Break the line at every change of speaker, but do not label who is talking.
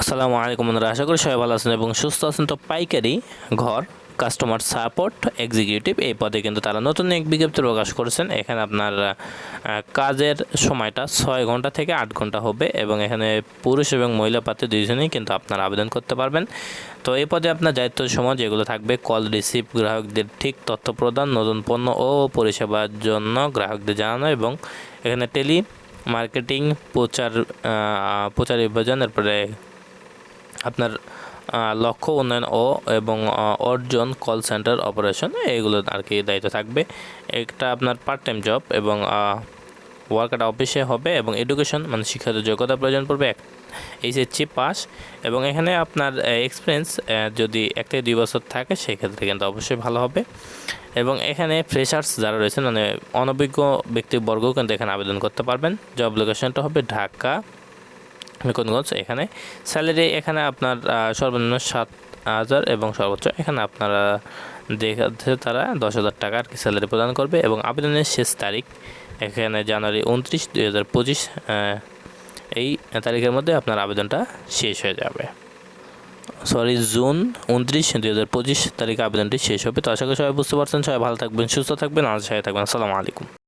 আসসালামু আলাইকুম বন্ধুরা, আশা করি সবাই ভালো আছেন এবং সুস্থ আছেন। তো পাইকারি ঘর কাস্টমার সাপোর্ট এক্সিকিউটিভ এই পদে কিন্তু তারা নতুন এক বিজ্ঞপ্তি প্রকাশ করেছেন। এখানে আপনার কাজের সময়টা ছয় ঘণ্টা থেকে আট ঘণ্টা হবে এবং এখানে পুরুষ এবং মহিলা পাত্রে দুইজনেই কিন্তু আপনার আবেদন করতে পারবেন। তো এই পদে আপনার দায়িত্ব সময় যেগুলো থাকবে কল রিসিভ গ্রাহকদের ঠিক তথ্য প্রদান, নতুন পণ্য ও পরিষেবার জন্য গ্রাহকদের জানানো এবং এখানে টেলি মার্কেটিং, প্রচার প্রচার বিভাজন, এরপরে আপনার লক্ষ্য, উন্নয়ন ও এবং অর্জন কল সেন্টার অপারেশন এগুলো আর কি দায়িত্ব থাকবে। একটা আপনার পার্ট টাইম জব এবং ওয়ার্কার অফিসে হবে এবং এডুকেশন মানে শিক্ষাগত যোগ্যতা প্রয়োজন পড়বে, এক এইচএসসি পাস এবং এখানে আপনার এক্সপিরিয়েন্স যদি এক থেকে দুই বছর থাকে, সেক্ষেত্রে কিন্তু অবশ্যই ভালো হবে। এবং এখানে ফ্রেশার্স যারা রয়েছেন মানে অনভিজ্ঞ ব্যক্তিবর্গও কিন্তু এখানে আবেদন করতে পারবেন। জব লোকেশনটা হবে ঢাকা। মেকনগঞ্জ এখানে। স্যালারি এখানে আপনার সর্বনিম্ন সাত হাজার এবং সর্বোচ্চ এখানে আপনারা দেখাচ্ছে তারা দশ হাজার টাকা আর কি স্যালারি প্রদান করবে এবং আবেদনের শেষ তারিখ এখানে জানুয়ারি উনত্রিশ দুই হাজার পঁচিশ এই তারিখের মধ্যে আপনার আবেদনটা শেষ হয়ে যাবে। সরি, জুন উনত্রিশ দুই হাজার পঁচিশ তারিখে আবেদনটি শেষ হবে। তো আশা করি সবাই বুঝতে পারছেন। সবাই ভালো থাকবেন, সুস্থ থাকবেন আর সাথে থাকবেন। আসসালামু আলাইকুম।